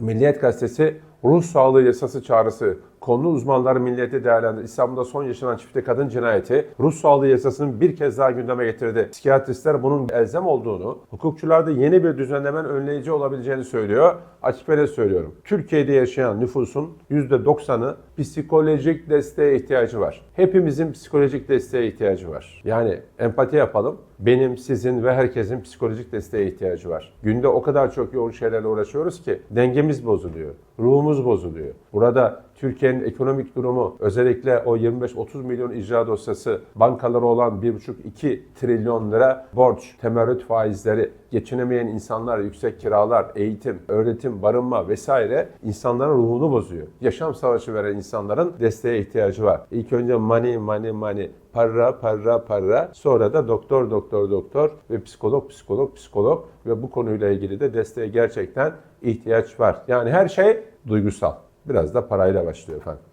Milliyet Gazetesi ruh sağlığı yasası çağrısı konu uzmanları milliyeti değerlendirdi. İstanbul'da son yaşanan çifte kadın cinayeti ruh sağlığı yasasını bir kez daha gündeme getirdi. Psikiyatristler bunun elzem olduğunu, hukukçular da yeni bir düzenlemenin önleyici olabileceğini söylüyor. Açık ve söylüyorum. Türkiye'de yaşayan nüfusun %90'ı psikolojik desteğe ihtiyacı var. Hepimizin psikolojik desteğe ihtiyacı var. Yani empati yapalım. Benim, sizin ve herkesin psikolojik desteğe ihtiyacı var. Günde o kadar çok yoğun şeylerle uğraşıyoruz ki dengemiz bozuluyor, ruhumuz bozuluyor. Burada Türkiye'nin ekonomik durumu özellikle o 25-30 milyon icra dosyası bankalara olan 1,5-2 trilyon lira borç, temerrüt faizleri, geçinemeyen insanlar, yüksek kiralar, eğitim, öğretim, barınma vesaire insanların ruhunu bozuyor. Yaşam savaşı veren insanların desteğe ihtiyacı var. İlk önce money, money, money, para, para, para. Sonra da doktor, doktor, doktor ve psikolog, psikolog, psikolog ve bu konuyla ilgili de desteğe gerçekten ihtiyaç var. Yani her şey duygusal. Biraz da parayla başlıyor efendim.